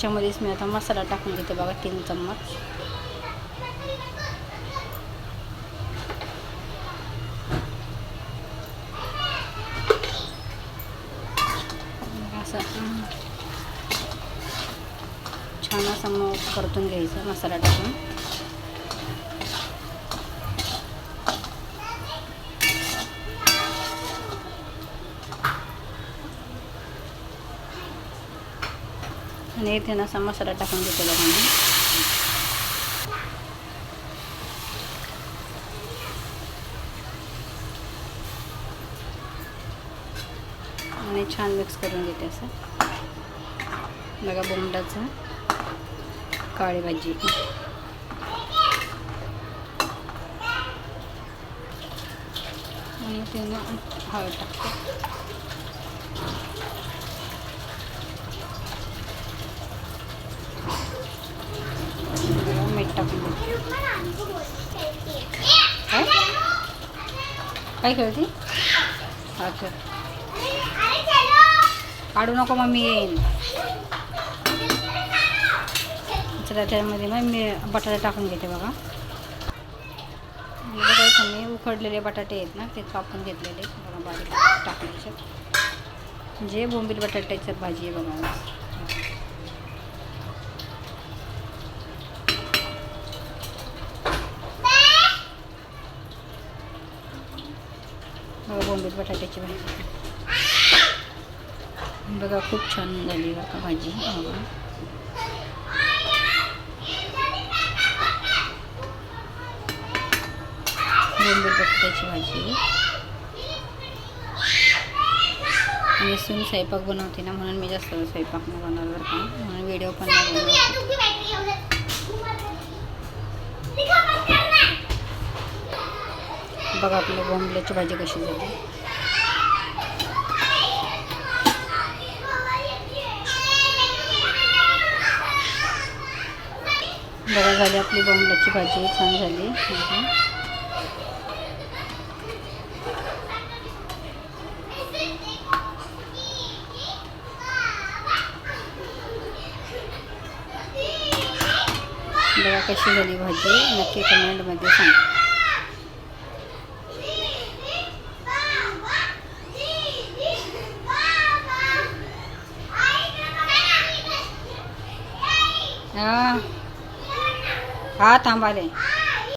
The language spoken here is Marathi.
त्याच्यामध्येच मी आता मसाला टाकून घेते बघा तीन चम्मच. असं छान असं मग परतून घ्यायचं मसाला टाकून. आणि इथे ना असा मसाला टाकून घेते मी. आणि छान मिक्स करून घेते असं. बघा बोंडाचं काळी भाजी. आणि त्यांना हळद टाकते बघा, मीठ टाकून देते काय काय खेळते? अच्छा. काढू नको मग मी येईन चला त्यामध्ये मग मी बटाटे टाकून घेते बघा. मी उकडलेले बटाटे आहेत ना ते कापून घेतलेले. बघा बारीक टाकण्याचे जे बोंबील बटाट्याची भाजी आहे बघा आज. बघा बोंबील बटाट्याची भाजी. बघा खूप छान झाली बघा भाजी. बघा. बोंबील बटाट्याची भाजी. मी सून स्वयंपाक बनवते ना म्हणून मी जास्त स्वयंपाक नाही बनवलं बरं का. म्हणून व्हिडिओ पण नाही बनवते बघा आपली बोंबल्याची भाजी कशी झाली. बघा झाली आपली बोंबल्याची भाजी छान झाली. बघा. बघा कशी झाली भाजी. नक्की कमेंटमध्ये सांगा. हा. हा थांबाले